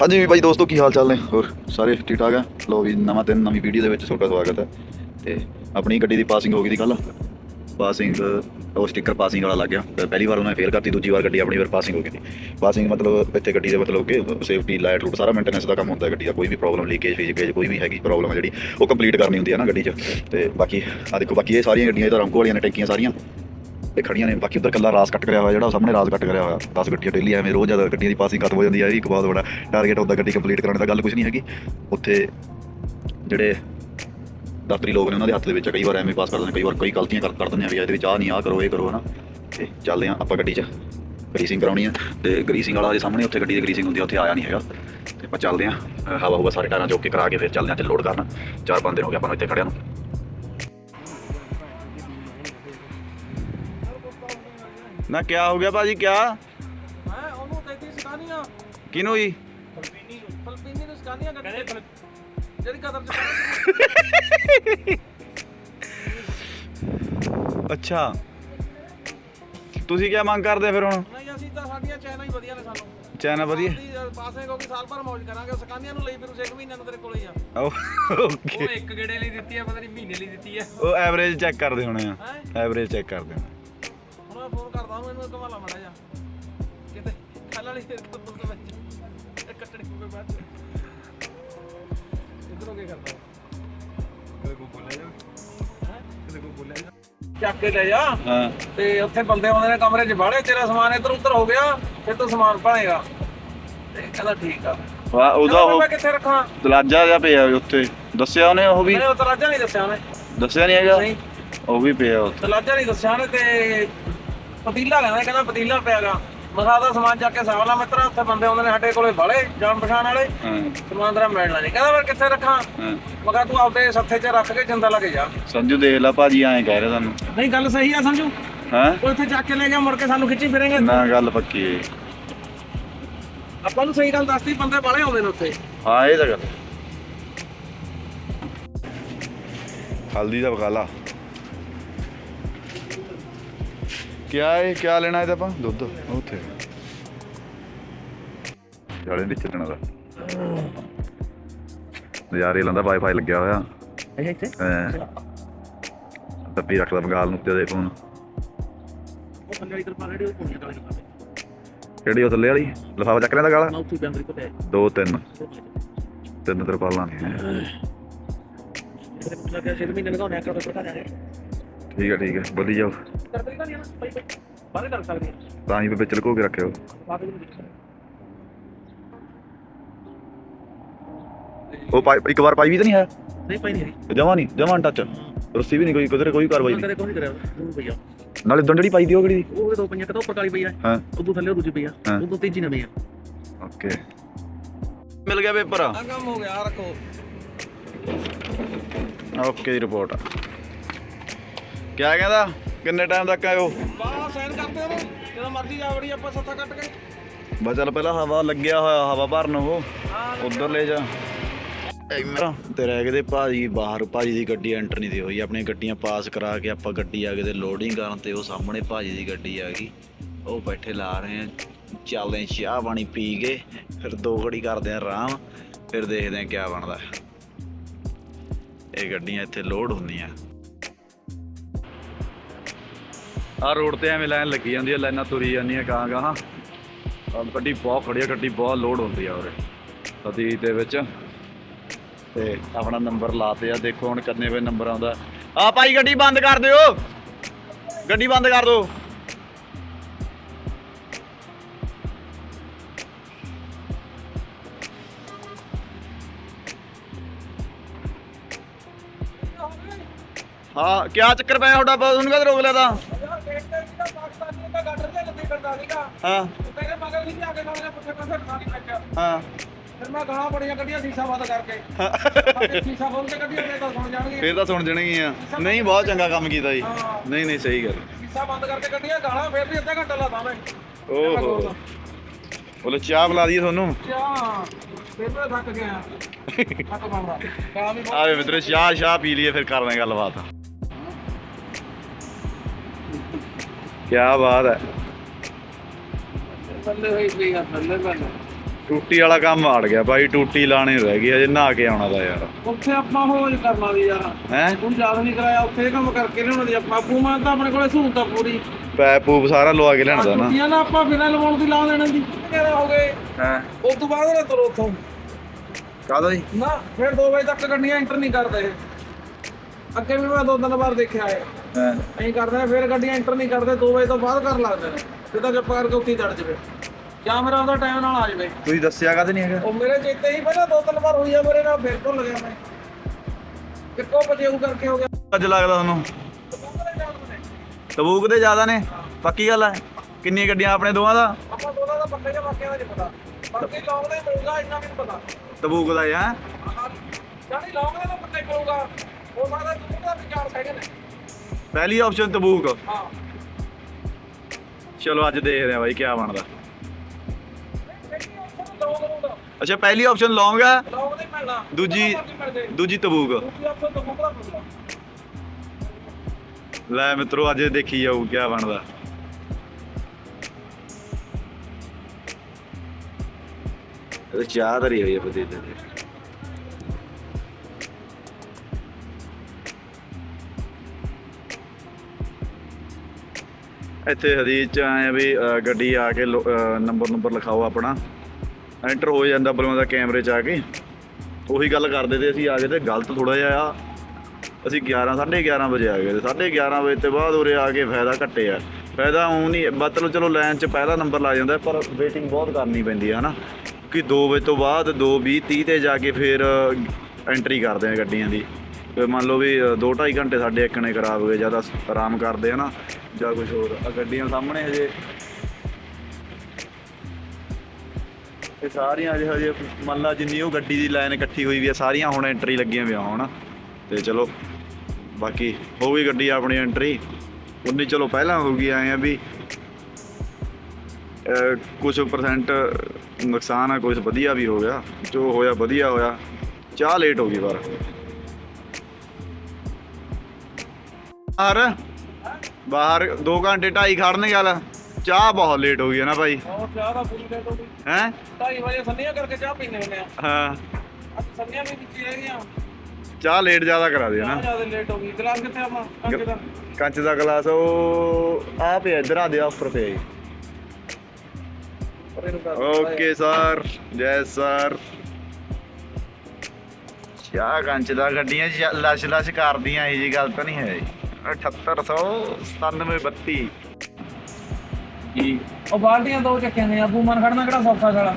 ਹਾਂਜੀ ਬਾਈ ਦੋਸਤੋ, ਕੀ ਹਾਲ ਚਾਲ ਨੇ? ਹੋਰ ਸਾਰੇ ਠੀਕ ਠਾਕ ਆ? ਲੋ ਵੀ ਨਵਾਂ ਦਿਨ ਨਵੀਂ ਵੀਡੀਓ ਦੇ ਵਿੱਚ ਤੁਹਾਡਾ ਸਵਾਗਤ ਹੈ ਤੇ ਆਪਣੀ ਗੱਡੀ ਦੀ ਪਾਸਿੰਗ ਹੋ ਗਈ ਦੀ ਕੱਲ ਪਾਸਿੰਗ ਉਹ ਸਟicker ਪਾਸਿੰਗ ਵਾਲਾ ਲੱਗ ਗਿਆ। ਪਹਿਲੀ ਵਾਰ ਉਹਨੇ ਫੇਲ ਕਰਤੀ, ਦੂਜੀ ਵਾਰ ਗੱਡੀ ਆਪਣੀ ਵਾਰ ਪਾਸਿੰਗ ਹੋ ਗਈ ਸੀ ਪਾਸਿੰਗ ਮਤਲਬ ਇੱਥੇ ਗੱਡੀ ਦੇ ਮਤਲਬ ਕਿ ਸੇਫਟੀ ਲਾਈਟ ਰੂਟ ਸਾਰਾ ਮੇਨਟੇਨੈਂਸ ਦਾ ਕੰਮ ਹੁੰਦਾ ਗੱਡੀ ਦਾ। ਕੋਈ ਵੀ ਪ੍ਰੋਬਲਮ ਲੀਕੇਜ ਫਿਜ਼ੀਕੇਜ ਕੋਈ ਵੀ ਹੈਗੀ ਪ੍ਰੋਬਲਮ ਜਿਹੜੀ, ਉਹ ਕੰਪਲੀਟ ਕਰਨੀ ਹੁੰਦੀ ਹੈ ਨਾ ਗੱਡੀ 'ਚ। ਤੇ ਬਾਕੀ ਆ ਦੇਖੋ, ਬਾਕੀ ਇਹ ਸਾਰੀਆਂ ਗੱਡੀਆਂ, ਇਹ ਤਾਂ ਰੰਕੋ ਵਾਲੀਆਂ ਨੇ, ਟੈਂਕੀਆਂ ਸਾਰੀਆਂ। ਤੇ ਖੜੀਆਂ ਨੇ। ਬਾਕੀ ਉਧਰ ਕੱਲਾ ਰਾਸ ਕੱਟ ਕਰਿਆ ਹੋਇਆ, ਜਿਹੜਾ ਉਹ ਸਾਹਮਣੇ ਰਾਸ ਕੱਟ ਕਰਿਆ ਹੋਇਆ। 10 ਗੱਡੀਆਂ ਡੇਲੀ ਐਵੇਂ ਰੋਜ਼ ਜ਼ਿਆਦਾ ਗੱਡੀਆਂ ਦੀ ਪਾਸਿੰਗ ਖਤਮ ਹੋ ਜਾਂਦੀ ਹੈ ਇਹ ਇੱਕ ਬਹੁਤ ਬੜਾ ਟਾਰਗੇਟ ਹੁੰਦਾ ਗੱਡੀ ਕੰਪਲੀਟ ਕਰਾਉਣ ਦਾ। ਗੱਲ ਕੁਝ ਨਹੀਂ ਹੈਗੀ। ਉੱਥੇ ਜਿਹੜੇ ਦਫ਼ਤਰੀ ਲੋਕ ਨੇ, ਉਹਨਾਂ ਦੇ ਹੱਥ ਦੇ ਵਿੱਚ ਕਈ ਵਾਰ ਐਵੇਂ ਪਾਸ ਕਰ ਦਿੰਦੇ ਕਈ ਵਾਰ ਕਈ ਗਲਤੀਆਂ ਕਰ ਕਰ ਦਿੰਦੇ ਆ ਵੀ ਇਹਦੇ ਵਿੱਚ ਆ ਨਹੀਂ ਆ ਕਰੋ, ਇਹ ਕਰੋ, ਹਨਾ। ਤੇ ਚੱਲਦੇ ਆ ਆਪਾਂ ਗੱਡੀ 'ਚ। ਗਰੀਸਿੰਗ ਕਰਾਉਣੀ ਆ। ਤੇ ਗਰੀਸਿੰਗ ਵਾਲਾ ਦੇ ਸਾਹਮਣੇ ਉੱਥੇ ਗੱਡੀ ਦੀ ਗਰੀਸਿੰਗ ਹੁੰਦੀ ਆ, ਉੱਥੇ ਆਇਆ ਨਹੀਂ ਹੈਗਾ। ਤੇ ਆਪਾਂ ਚੱਲਦੇ ਆ ਹਵਾ ਹੁਵਾ ਸਾਰੇ ਟਾਇਰਾਂ 'ਚ ਕੇ ਕਰਾ ਕੇ ਫਿਰ ਚੱਲਦੇ ਆ ਤੇ ਲੋਡ ਕਰਨ। ਚਾਰ ਪੰਜ ਦਿਨ ਹੋ ਗਏ ਆਪਾਂ ਨੂੰ ਇੱਥੇ ਖੜਿਆਂ ਨੂੰ। ਨਾ ਕਿਆ ਹੋ ਗਿਆ ਭਾਜੀ ਕਿਆ? ਮੈਂ ਉਹਨੂੰ ਕਹਿੰਦੀ ਸਿਕਾਨੀਆਂ ਕਿਨੂੰ ਜੀ? ਫਲਪੀਨੀ ਫਲਪੀਨੀ ਨੂੰ ਸਿਕਾਨੀਆਂ ਕਹਿੰਦੇ ਜਿਹੜੀ ਕਦਰ ਚ ਅੱਛਾ। ਤੁਸੀਂ ਕੀ ਮੰਗ ਕਰਦੇ ਫਿਰ ਹੁਣ? ਨਹੀਂ ਅਸੀਂ ਤਾਂ ਸਾਡੀਆਂ ਚੈਨਾਂ ਹੀ ਵਧੀਆ ਨੇ ਸਾਨੂੰ। ਚੈਨਾ ਵਧੀਆ? ਪਾਸੇ ਕਿਉਂਕਿ ਸਾਲ ਭਰ ਮੌਜ ਕਰਾਂਗੇ ਸਿਕਾਨੀਆਂ ਨੂੰ ਲਈ ਫਿਰ ਉਸ ਇੱਕ ਮਹੀਨੇ ਨੂੰ ਤੇਰੇ ਕੋਲੇ ਹੀ ਆ। ਓਕੇ। ਉਹ ਇੱਕ ਗੇੜੇ ਲਈ ਦਿੱਤੀ ਆ ਪਤਾ ਨਹੀਂ ਮਹੀਨੇ ਲਈ ਦਿੱਤੀ ਆ। ਉਹ ਐਵਰੇਜ ਚੈੱਕ ਕਰਦੇ ਹੋਣੇ ਆ। ਹੈ? ਐਵਰੇਜ ਚੈੱਕ ਕਰਦੇ ਹੋਣੇ। ਹੁਣ ਮੈਂ ਉਹਨੂੰ ਇਹਨੂੰ ਕਮਾਲਾ ਮੜਾ ਜਾ ਕਿਤੇ ਕੱਲ ਵਾਲੀ ਫਿਰ ਤੋਂ ਤੋਂ ਵਿੱਚ ਕੱਟੜੀ ਹੋ ਗਏ ਬਾਅਦ ਇਧਰੋਂ ਕੀ ਕਰਦਾ ਕੋਈ ਕੋ ਬੋਲਿਆ ਜਾ। ਹੈ? ਕਿਤੇ ਕੋ ਬੋਲਿਆ ਜਾ। ਚੱਕ ਕੇ ਲੈ ਜਾ। ਹਾਂ। ਤੇ ਉੱਥੇ ਬੰਦੇ ਆਉਂਦੇ ਨੇ ਕਮਰੇ 'ਚ। ਬਾੜੇ ਤੇਰਾ ਸਮਾਨ ਇੱਧਰ ਉੱਧਰ ਹੋ ਗਿਆ ਫਿਰ ਤੂੰ ਸਮਾਨ ਭਾਏਗਾ ਤੇ ਕਹਿੰਦਾ ਠੀਕ ਆ। ਵਾ ਉਹਦਾ ਉਹ ਮੈਂ ਕਿੱਥੇ ਰੱਖਾਂ? ਦਲਾਜਾ ਜਿਹਾ ਪਿਆ ਉੱਥੇ। ਦੱਸਿਆ ਉਹਨੇ ਉਹ ਵੀ? ਮੈਨੂੰ ਤਾਂ ਰਾਜਾ ਨਹੀਂ ਦੱਸਿਆ ਉਹਨੇ। ਦੱਸਿਆ ਨਹੀਂ ਹੈਗਾ? ਨਹੀਂ। ਉਹ ਵੀ ਪਿਆ ਉੱਥੇ। ਤਲਾਜਾ ਨਹੀਂ ਦੱਸਿਆ ਉਹਨੇ ਤੇ ਪਤੀਲਾ ਲੈਣਾ ਕਹਿੰਦਾ ਪਤੀਲਾ ਪਿਆਗਾ। ਮਸਾ ਦਾ ਸਮਾਨ ਚੱਕ ਕੇ ਸਾਵਲਾ ਮਿੱਤਰਾ ਉੱਥੇ ਬੰਦੇ ਆਉਂਦੇ ਨੇ ਸਾਡੇ ਕੋਲੇ ਬਾਲੇ ਜਾਣ ਪਛਾਣ ਵਾਲੇ ਸਮਾਨ ਤੇਰਾ ਮਿਲਣਾ ਨਹੀਂ ਕਹਿੰਦਾ ਫਿਰ ਕਿੱਥੇ ਰੱਖਾਂ? ਮੈਂ ਕਿਹਾ ਤੂੰ ਆਪਦੇ ਸੱਥੇ 'ਚ ਰੱਖ ਕੇ ਜਿੰਦਾ ਲਾ ਕੇ ਜਾ। ਸੰਜੂ ਦੇਖ ਲਾ ਭਾਜੀ ਐਂ ਕਹਿ ਰਿਹਾ ਤੁਹਾਨੂੰ ਨਹੀਂ ਗੱਲ ਸਹੀ ਆ ਸਮਝੂ ਹਾਂ? ਉਹ ਇੱਥੇ ਚੱਕ ਕੇ ਲੈ ਗਿਆ ਮੁੜ ਕੇ ਸਾਨੂੰ ਖਿੱਚੀ ਫਿਰੇਂਗੇ। ਨਾ ਗੱਲ ਪੱਕੀ ਹੈ ਆਪਾਂ ਨੂੰ ਸਹੀ ਗੱਲ ਦੱਸਦੀ ਬੰਦੇ ਬਾਲੇ ਆਉਂਦੇ ਨੇ ਉੱਥੇ। ਹਾਂ ਇਹ ਤਾਂ ਗੱਲ। ਹਲਦੀ ਦਾ ਬਕਾਲਾ ਕਿਆ ਹੈ ਕਿਆ ਲੈਣਾ ਇਹਦਾ ਆਪਾਂ? ਦੁੱਧ। ਉੱਥੇ। ਜਾਲੇ ਵਿੱਚ ਚੱਲਣਾ ਦਾ। ਨਜ਼ਾਰੇ ਲਾਂਦਾ ਵਾਈਫਾਈ ਲੱਗਿਆ ਹੋਇਆ। ਅੱਛਾ ਇੱਥੇ। ਡੱਬੀ ਰੱਖ ਲਾ ਬੰਗਾਲ ਨੂੰ ਉੱਤੇ ਦੇ ਫੋਨ ਉਹ ਕਿਹੜੀ ਉਹ ਥੱਲੇ ਵਾਲੀ? ਲਫਾਫਾ ਚੱਕ ਲੈਂਦਾ ਗਾਲਾ? ਤੇ ਦੋ ਤਿੰਨ। ਤਿੰਨ ਤਰਪਾਲਾਂ ਨੇ ਲੱਗਿਆ 6 ਮਹੀਨੇ ਲਗਾਉਣੇ ਆ ਕਰੋ ਛੋਟਾ ਜਾ ਠੀਕ ਹੈ ਠੀਕ ਹੈ ਬੋਲੀ ਜਾਓ ਕਰਦੇ ਨਹੀਂ ਨਾ ਭਾਈ ਭਾਈ ਬਾਰੇ ਕਰ ਸਕਦੇ ਤਾਂ ਹੀ ਵਿੱਚ ਲੁਕੋ ਕੇ ਰੱਖਿਓ। ਉਹ ਪਾਈ ਇੱਕ ਵਾਰ ਪਾਈ ਵੀ ਤਾਂ ਨਹੀਂ ਹੈ? ਨਹੀਂ ਪਾਈ ਨਹੀਂ ਜਮਾ ਨਹੀਂ ਜਮਾ ਟੱਚ ਰੱਸੀ ਵੀ ਨਹੀਂ ਕੋਈ ਕਿਧਰੇ ਕੋਈ ਕਾਰਵਾਈ ਨਹੀਂ। ਕਦੇ ਕੋਈ ਕਰਿਆ ਉਹ ਭਈਆ ਨਾਲੇ ਦੰਡੜੀ ਪਾਈ ਦੀ ਉਹ ਕਿਹੜੀ ਉਹ ਦੋ ਪੰਜਾਂ ਕਦੋਂ ਉੱਪਰ ਕਾਲੀ ਪਈ ਆ। ਹਾਂ। ਉਦੋਂ ਥੱਲੇ ਉਹ ਦੂਜੀ ਪਈ ਆ। ਉਦੋਂ ਤੀਜੀ ਨਵੀਂ ਆ। ਓਕੇ। ਮਿਲ ਗਿਆ ਪੇਪਰ। ਆ ਕੰਮ ਹੋ ਗਿਆ ਰੱਖੋ। ਓਕੇ ਦੀ ਰਿਪੋਰਟ ਕਿਆ ਕਹਿੰਦਾ? ਕਿੰਨੇ ਟਾਈਮ ਤੱਕ ਆਇਓ? ਬਾਹਰ ਸਾਈਨ ਕਰਦੇ ਉਹਨੂੰ ਜਦੋਂ ਮਰਜ਼ੀ ਜਾ ਵੜੀ ਆਪਾਂ ਸੱਥਾ ਕੱਟ ਕੇ। ਚੱਲ ਪਹਿਲਾਂ ਹਵਾ ਲੱਗਿਆ ਹੋਇਆ ਹਵਾ ਭਰਨ ਉਹ। ਉਧਰ ਲੈ ਜਾ। ਤੇ ਰਹਿ ਗਏ ਤੇ ਭਾਜੀ ਬਾਹਰ। ਭਾਜੀ ਦੀ ਗੱਡੀ ਐਂਟਰ ਨਹੀਂ ਦੀ ਹੋਈ। ਆਪਣੀਆਂ ਗੱਡੀਆਂ ਪਾਸ ਕਰਾ ਕੇ ਆਪਾਂ ਗੱਡੀ ਆ ਗਏ ਤੇ ਲੋਡਿੰਗ ਕਰਨ ਤੇ ਉਹ ਸਾਹਮਣੇ ਭਾਜੀ ਦੀ ਗੱਡੀ ਆ ਗਈ। ਉਹ ਬੈਠੇ ਲਾ ਰਹੇ ਆ। ਚੱਲਦੇ ਚਾਹ ਪਾਣੀ ਪੀ ਕੇ ਫਿਰ ਦੋ ਘੜੀ ਕਰਦੇ ਆ ਆਰਾਮ ਫਿਰ ਦੇਖਦੇ ਆ ਕੀ ਬਣਦਾ। ਇਹ ਗੱਡੀਆਂ ਇੱਥੇ ਲੋਡ ਹੁੰਦੀਆਂ। ਆ ਰੋਡ ਤੇ ਐਵੇਂ ਲਾਈਨ ਲੱਗੀ ਜਾਂਦੀ ਹੈ ਲਾਈਨਾਂ ਤੁਰੀ ਜਾਂਦੀਆਂ ਕਾਂ ਗਾਂ ਗੱਡੀ ਬਹੁਤ ਖੜੀ ਆ, ਗੱਡੀ ਬਹੁਤ ਲੋਡ ਹੁੰਦੀ ਆ ਉਰੇ, ਸਦੀ ਦੇ ਵਿੱਚ। ਤੇ ਆਪਣਾ ਨੰਬਰ ਲਾਤੇ ਆ, ਦੇਖੋ ਹੁਣ ਕਿੰਨੇ ਵੇ ਨੰਬਰ ਆਉਂਦਾ। ਆ ਭਾਈ, ਗੱਡੀ ਬੰਦ ਕਰ ਦਿਓ। ਗੱਡੀ ਬੰਦ ਕਰ ਦਿਓ। ਹਾਂ, ਕਿਆ ਚੱਕਰ ਪਿਆ ਤੁਹਾਡਾ? ਉਹਨੂੰ ਕਦ ਰੋਕ ਲਿਆ ਤਾਂ। ਹਾਂ। ਤੇਰੇ ਮਗਰ ਨਹੀਂ ਆ ਕੇ ਨਾਲ ਪੁੱਛੇ ਪਾਸੇ ਖਾਣੀ ਬੈਠਾ। ਹਾਂ। ਫਿਰ ਮੈਂ ਗਾਲਾਂ ਬੜੀਆਂ ਕੱਢੀਆਂ ਸੀਸਾ ਬੰਦ ਕਰਕੇ। ਬਾਕੀ ਸੀਸਾ ਖੋਲ ਕੇ ਕੱਢੀਆਂ ਤੇ ਤਾਂ ਸੁਣ ਜਾਣਗੇ। ਫੇਰ ਤਾਂ ਸੁਣ ਜਣਗੀਆਂ। ਨਹੀਂ ਬਹੁਤ ਚੰਗਾ ਕੰਮ ਕੀਤਾ ਜੀ। ਨਹੀਂ ਨਹੀਂ ਸਹੀ ਗੱਲ। ਸੀਸਾ ਬੰਦ ਕਰਕੇ ਕੱਢੀਆਂ ਗਾਲਾਂ ਫਿਰ ਵੀ ਅੱਧਾ ਘੰਟਾ ਲਾਦਾ ਮੈਂ। ਓਹੋ। ਬੋਲੇ ਚਾਹ ਬੁਲਾ ਦਈਏ ਤੁਹਾਨੂੰ? ਚਾਹ। ਫਿਰ ਮੈਂ ਥੱਕ ਗਿਆ। ਥੱਕ ਆਵੇ ਮਿੱਤਰੋ ਚਾਹ ਚਾਹ ਪੀ ਲਈਏ ਫਿਰ ਕਰਦੇ ਗੱਲਬਾਤ। ਕੀ ਬਾਤ ਹੈ। ਹੋਈ ਪਈ ਆ ਟੂਟੀ ਵਾਲਾ ਕੰਮ ਆੜ ਗਿਆ ਬਾਈ ਟੂਟੀ ਲਾਣੇ ਰਹਿ ਗਈ ਅਜੇ ਨਹਾ ਕੇ ਆਉਣਾ ਦਾ ਯਾਰ। ਉੱਥੇ ਆਪਾਂ ਹੋਜ ਕਰਨਾ ਦੀ ਯਾਰ। ਹੈ? ਤੂੰ ਯਾਦ ਨਹੀਂ ਕਰਾਇਆ ਉੱਥੇ ਇਹ ਕੰਮ ਕਰਕੇ ਲਿਆਉਣਾ ਦੀ ਆਪਾਂ। ਆਪੂ ਮਾਂ ਤਾਂ ਆਪਣੇ ਕੋਲੇ ਸਹੂਲਤ ਪੂਰੀ। ਪੈਪ ਪੂਪ ਸਾਰਾ ਲਵਾ ਕੇ ਲੈਣ ਦਾ ਨਾ। ਛੁੱਟੀਆਂ ਨਾ ਆਪਾਂ ਬਿਨਾਂ ਲਵਾਉਣ ਦੀ ਲਾ ਦੇਣਾ ਦੀ ਕਿਹੜਾ ਹੋ ਗਏ? ਹਾਂ? ਉਸ ਤੋਂ ਬਾਅਦ ਨਾ ਤੁਰੋ ਉੱਥੋਂ। ਕਾਦਾ ਜੀ? ਨਾ ਫਿਰ 2 ਵਜੇ ਤੱਕ ਗੱਡੀਆਂ ਐਂਟਰ ਨਹੀਂ ਕਰਦੇ ਇਹ। ਅੱਗੇ ਵੀ ਮੈਂ ਦੋ ਤਿੰਨ ਵਾਰ ਦੇਖਿਆ ਹੈ ਹਾਂ? ਐਂ ਕਰਦੇ ਫਿਰ ਗੱਡੀਆਂ ਐਂਟਰ ਨਹੀਂ ਕਰਦੇ 2 ਵਜੇ ਤੋਂ ਬਾਅਦ ਕਰ ਲੱਗਦੇ ਨੇ। ਸਿੱਧਾ ਚੁੱਪ ਕਰਕੇ ਉੱਥੇ ਹੀ ਜਵੇ। ਜਾਂ ਫਿਰ ਆਪਦਾ ਟਾਈਮ ਨਾਲ ਆ ਜਵੇ। ਤੁਸੀਂ ਦੱਸਿਆ ਕਾਹਦੇ ਨਹੀਂ ਹੈਗਾ? ਉਹ ਮੇਰੇ ਚੇਤੇ ਹੀ ਪਹਿਲਾਂ ਦੋ ਤਿੰਨ ਵਾਰ ਹੋਈ ਆ ਮੇਰੇ ਨਾਲ ਫਿਰ ਭੁੱਲ ਗਿਆ ਮੈਂ। ਕਿੱਕੋ ਬਜੇਉ ਕਰਕੇ ਹੋ ਗਿਆ। ਅੱਜ ਲੱਗਦਾ ਤੁਹਾਨੂੰ? ਤਬੂਕ ਦੇ ਜ਼ਿਆਦਾ ਨੇ? ਪੱਕੀ ਗੱਲ ਹੈ ਕਿੰਨੀਆਂ ਗੱਡੀਆਂ ਆਪਣੇ ਦੋਵਾਂ ਦਾ? ਆਪਾਂ ਦੋਨਾਂ ਦਾ ਪੱਕੇ ਜਾਂ ਵਾਕਿਆ ਦਾ ਨਹੀਂ ਪਤਾ। ਬਾਕੀ ਲੌਂਗ ਦਾ ਹੀ ਮਿਲੂਗਾ ਇੰਨਾ ਵੀ ਨਹੀਂ ਪਤਾ। ਤਬੂਕ ਦਾ ਹੀ ਜਾਨੀ ਲੌਂਗ ਦਾ ਤਾਂ ਪੱਕਾ ਹੀ ਮਿਲੂਗਾ ਹੋ ਸਕਦਾ ਤੂੰ ਦਾ ਵੀ ਚਾਰ ਸੈਕਿੰਡ ਪਹਿਲੀ ਆਪਸ਼ਨ ਤਬੂਕ। ਹਾਂ। ਚਲੋ ਅੱਜ ਦੇਖਦੇ ਆ ਬਾਈ ਕੀ ਬਣਦਾ। ਅੱਛਾ, ਪਹਿਲੀ ਆਪਸ਼ਨ ਲੌਂਗ ਹੈ ਦੂਜੀ- ਦੂਜੀ ਤਬੂਕ। ਲੈ ਮਿੱਤਰੋ, ਅੱਜ ਦੇਖੀ ਜਾਊ ਕੀ ਬਣਦਾ। ਚਾਹ ਧਰੀ ਹੋਈ ਹੈ ਪਤੀਲੇ ਤੇ ਇੱਥੇ ਹਦੀਸ ਚ ਆਏ ਆ ਵੀ ਅ, ਗੱਡੀ ਆ ਕੇ ਨੰਬਰ ਨੰਬਰ ਲਿਖਾਓ ਆਪਣਾ। ਐਂਟਰ ਹੋ ਜਾਂਦਾ ਬਲਵਾਂ ਦਾ ਕੈਮਰੇ ਚ ਆ ਕੇ। ਉਹੀ ਗੱਲ ਕਰਦੇ ਤੇ ਅਸੀਂ ਆ ਗਏ ਤੇ ਗਲਤ ਥੋੜਾ ਜਿਹਾ ਆ। ਅਸੀਂ 11 11:30 ਵਜੇ ਆ ਗਏ ਤੇ 11:30 ਵਜੇ ਤੋਂ ਬਾਅਦ ਉਰੇ ਆ ਕੇ ਫਾਇਦਾ ਘੱਟੇ ਆ ਫਾਇਦਾ ਉਹ ਨਹੀਂ ਮਤਲਬ ਚਲੋ ਲਾਈਨ 'ਚ ਪਹਿਲਾ ਨੰਬਰ ਲੱਗ ਜਾਂਦਾ ਪਰ ਵੇਟਿੰਗ ਬਹੁਤ ਕਰਨੀ ਪੈਂਦੀ ਹੈ ਹਨਾ? ਕਿ 2 ਵਜੇ ਤੋਂ ਬਾਅਦ 2:20 30 ਤੇ ਜਾ ਕੇ ਫਿਰ ਐਂਟਰੀ ਕਰਦੇ ਆ ਗੱਡੀਆਂ ਦੀ। ਤੇ ਮੰਨ ਲਓ ਵੀ 2.5 ਘੰਟੇ ਸਾਡੇ ਇੱਕ ਖਰਾਬ ਹੋ ਗਏ ਜ਼ਿਆਦਾ ਆਰਾਮ ਕਰਦੇ ਆ ਨਾ ਜਾਂ ਕੁਝ ਹੋਰ। ਆ ਗੱਡੀਆਂ ਸਾਹਮਣੇ ਹਜੇ। ਇਹ ਸਾਰੀਆਂ ਹਜੇ ਹਜੇ ਮੰਨ ਲਾ ਜਿੰਨੀ ਉਹ ਗੱਡੀ ਦੀ ਲਾਈਨ ਇਕੱਠੀ ਹੋਈ ਵੀ ਆ, ਸਾਰੀਆਂ ਹੁਣ ਐਂਟਰੀ ਲੱਗੀਆਂ ਹੋਈਆਂ ਹੁਣ ਤੇ ਚਲੋ, ਬਾਕੀ ਹੋ ਗਈ ਗੱਡੀ ਆਪਣੀ ਐਂਟਰੀ ਉਨੀ ਚਲੋ ਪਹਿਲਾਂ ਹੋ ਗਈ ਆਏ ਆ ਵੀ ਕੁਝ ਪਰਸੈਂਟ ਨੁਕਸਾਨ ਆ ਕੁਝ ਵਧੀਆ ਵੀ ਹੋ ਗਿਆ। ਜੋ ਹੋਇਆ, ਵਧੀਆ ਹੋਇਆ। ਚਾਹ ਲੇਟ ਹੋ ਗਈ ਪਰ। ਬਾਹਰ? ਬਾਹਰ 2 ਘੰਟੇ ਢਾਈ ਖੜਨ ਗੱਲ। ਚਾਹ ਬਹੁਤ ਲੇਟ ਹੋ ਗਈ ਹੈ ਨਾ ਭਾਈ। ਚਾਹ ਦਾ ਪੂਰੀ ਲੇਟ ਹੋ ਗਈ। ਹੈ? 2:30 ਵਜੇ ਸੰਨੀਆਂ ਕਰਕੇ ਚਾਹ ਪੀਂਦੇ ਹੁੰਦੇ ਆ। ਹਾਂ। ਅੱਜ ਸੰਨੀਆਂ ਵੀ ਵਿੱਚ ਹੀ ਰਹਿ ਗਈਆਂ। ਚਾਹ ਲੇਟ ਜ਼ਿਆਦਾ ਕਰਾ ਦੇ ਚਾਹ ਨਾ ਜ਼ਿਆਦਾ ਲੇਟ ਹੋ ਗਈ। ਗਲਾਸ ਕਿੱਥੇ ਆਪਾਂ ਕੰਕੇ ਦਾ। ਕੰਚ ਦਾ ਗਲਾਸ ਉਹ ਆ ਪਿਆ ਇਧਰ ਆ ਦੇ ਉੱਪਰ ਪਿਆ ਜੀ। ਓਕੇ ਸਰ ਜੈ ਸਰ ਚਾਹ ਕੰਚ ਦਾ ਗੱਡੀਆਂ ਲਸ਼ ਲਸ਼ ਕਰਦੀਆਂ ਇਹ ਜੀ ਗੱਲ ਤਾਂ ਨਹੀਂ ਹੈ 7897 32 ਜੀ। ਉਹ ਬਾਲਟੀਆਂ ਦੋ ਚੱਕਿਆਂ ਨੇ ਆਬੂ ਮਨ ਖੜਨਾ ਕਿਹੜਾ ਸੌਖਾ ਸਾਲਾ?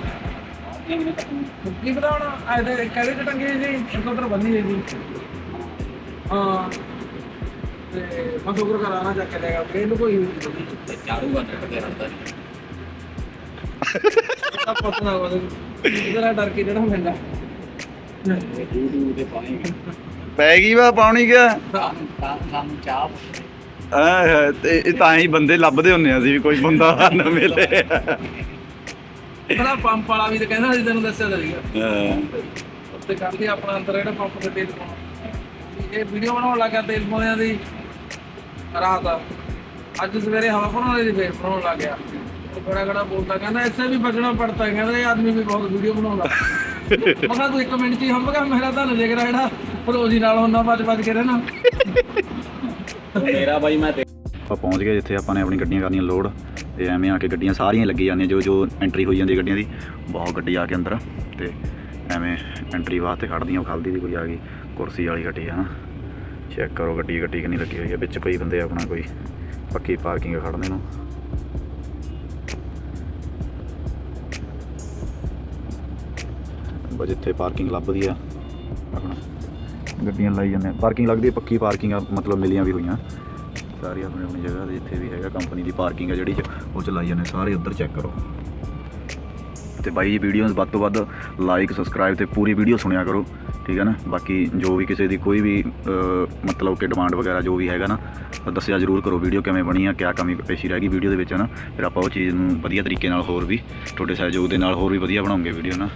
ਕੀ ਪਤਾ ਹੁਣ ਆਏ ਤੇ ਕਦੇ ਚ ਟੰਗੀ ਸੀ ਇੱਕ ਉਧਰ ਬੰਨੀ ਸੀ। ਹਾਂ। ਤੇ ਮੈਂ ਸ਼ੁਕਰ ਕਰਾਣਾ ਚੱਕ ਦੇਗਾ ਇਹਨੂੰ ਕੋਈ ਚਾਲੂ ਆ ਤੇ ਰਹਿੰਦਾ ਤਾਂ ਪਤਾ ਹੋਵੇ। ਇਹਦਾ ਡਰ ਕੇ ਜਿਹੜਾ ਹੁੰਦਾ ਪੈ ਗਈ ਵਾ ਪਾਉਣੀ ਕਿਆ? ਸਾਨੂੰ ਚਾਹ ਆਹ ਤੇ ਇਹ ਤਾਂ ਹੀ ਬੰਦੇ ਲੱਭਦੇ ਹੁੰਨੇ ਆ ਅਸੀਂ ਵੀ ਕੋਈ ਬੰਦਾ ਨਾ ਮਿਲੇ। ਇਹਦਾ ਪੰਪ ਵਾਲਾ ਵੀ ਤਾਂ ਕਹਿੰਦਾ ਸੀ ਤੈਨੂੰ ਦੱਸਿਆ ਤਾਂ ਸੀਗਾ। ਹਾਂ। ਉੱਤੇ ਕਰਦੇ ਆਪਣਾ ਅੰਦਰ ਜਿਹੜਾ ਪੰਪ ਤੇ ਤੇਲ ਪਾਉਣਾ। ਇਹ ਵੀਡੀਓ ਬਣਾਉਣ ਲੱਗਾ ਤੇਲ ਪਾਉਂਦਿਆਂ ਦੀ ਰਾਤ। ਅੱਜ ਸਵੇਰੇ ਹਵਾ ਬਣਾਉਣ ਵਾਲੀ ਦੀ ਫੇਰ ਬਣਾਉਣ ਲੱਗ ਗਿਆ। ਬੜਾ ਬੜਾ ਬੋਲਦਾ ਕਹਿੰਦਾ ਐਸੇ ਵੀ ਬਚਣਾ ਪੜਤਾ। ਕਹਿੰਦਾ ਇਹ ਆਦਮੀ ਵੀ ਬਹੁਤ ਵੀਡੀਓ ਬਣਾਉਂਦਾ। ਮੈਂ ਕਿਹਾ ਤੂੰ ਇੱਕ ਮਿੰਟ ਚ ਹੀ ਹੰਬ ਗਿਆ ਮੇਰਾ ਤਾਂ ਦੇਖ ਰਿਹਾ ਜਿਹੜਾ ਫਰੋਜੀ ਨਾਲ ਹੁੰਦਾ ਬਚ ਬਚ ਕੇ ਰਹਿਣਾ। ਮੇਰਾ ਬਾਈ ਮੈਂ ਆਪਾਂ ਪਹੁੰਚ ਗਏ ਜਿੱਥੇ ਆਪਾਂ ਨੇ ਆਪਣੀ ਗੱਡੀਆਂ ਕਰਨੀਆਂ ਲੋਡ। ਤੇ ਐਵੇਂ ਆ ਕੇ ਗੱਡੀਆਂ ਸਾਰੀਆਂ ਲੱਗੀ ਜਾਂਦੀਆਂ ਜੋ ਜੋ ਐਂਟਰੀ ਹੋਈ ਜਾਂਦੀ ਗੱਡੀਆਂ ਦੀ। ਬਹੁਤ ਗੱਡੀ ਆ ਕੇ ਅੰਦਰ। ਤੇ ਐਵੇਂ ਐਂਟਰੀ ਵਾਸਤੇ ਖੜਦੀਆਂ ਖਲਦੀ ਦੀ ਕੋਈ ਆ ਗਈ। ਕੁਰਸੀ ਵਾਲੀ ਗੱਡੀ ਹੈ ਨਾ। ਚੈੱਕ ਕਰੋ ਗੱਡੀ ਗੱਡੀ ਕਿੰਨੀ ਲੱਗੀ ਹੋਈ ਹੈ ਵਿੱਚ ਕੋਈ ਬੰਦੇ ਆਪਣਾ ਕੋਈ ਪੱਕੀ ਪਾਰਕਿੰਗ ਖੜਨੇ ਨੂੰ। ਬਸ ਜਿੱਥੇ ਪਾਰਕਿੰਗ ਲੱਭਦੀ ਆ ਆਪਣਾ ਗੱਡੀਆਂ ਲਾਈ ਜਾਂਦੇ ਪਾਰਕਿੰਗ ਲੱਗਦੀ ਹੈ ਪੱਕੀ ਪਾਰਕਿੰਗ ਮਤਲਬ ਮਿਲੀਆਂ ਵੀ ਹੋਈਆਂ। ਸਾਰੀ ਆਪਣੀ ਆਪਣੀ ਜਗ੍ਹਾ ਤੇ ਜਿੱਥੇ ਵੀ ਹੈਗਾ ਕੰਪਨੀ ਦੀ ਪਾਰਕਿੰਗ ਆ ਜਿਹੜੀ ਚ ਉਹ ਚਲਾਈ ਲਾਈ ਜਾਂਦੇ ਸਾਰੇ ਉੱਧਰ ਚੈੱਕ ਕਰੋ। ਤੇ ਬਾਈ ਜੀ ਵੀਡੀਓਜ਼ ਵੱਧ ਤੋਂ ਵੱਧ ਲਾਈਕ ਸਬਸਕ੍ਰਾਈਬ ਤੇ ਪੂਰੀ ਵੀਡੀਓ ਸੁਣਿਆ ਕਰੋ, ਠੀਕ ਹੈ ਨਾ? ਬਾਕੀ ਜੋ ਵੀ ਕਿਸੇ ਦੀ ਕੋਈ ਵੀ ਮਤਲਬ ਕਿ ਡਿਮਾਂਡ ਵਗੈਰਾ ਜੋ ਵੀ ਹੈਗਾ ਨਾ ਦੱਸਿਆ ਜ਼ਰੂਰ ਕਰੋ ਵੀਡੀਓ ਕਿਵੇਂ ਬਣੀ ਆ, ਕਿਆ ਕਮੀ ਪੇਸ਼ੀ ਰਹਿ ਗਈ ਵੀਡੀਓ ਦੇ ਵਿੱਚ ਨਾ? ਫਿਰ ਆਪਾਂ ਉਹ ਚੀਜ਼ ਨੂੰ ਵਧੀਆ ਤਰੀਕੇ ਨਾਲ ਹੋਰ ਵੀ, ਤੁਹਾਡੇ ਸਹਿਯੋਗ ਦੇ ਨਾਲ ਹੋਰ ਵੀ ਵਧੀਆ ਬਣਾਉਂਗੇ ਵੀਡੀਓ ਨਾ?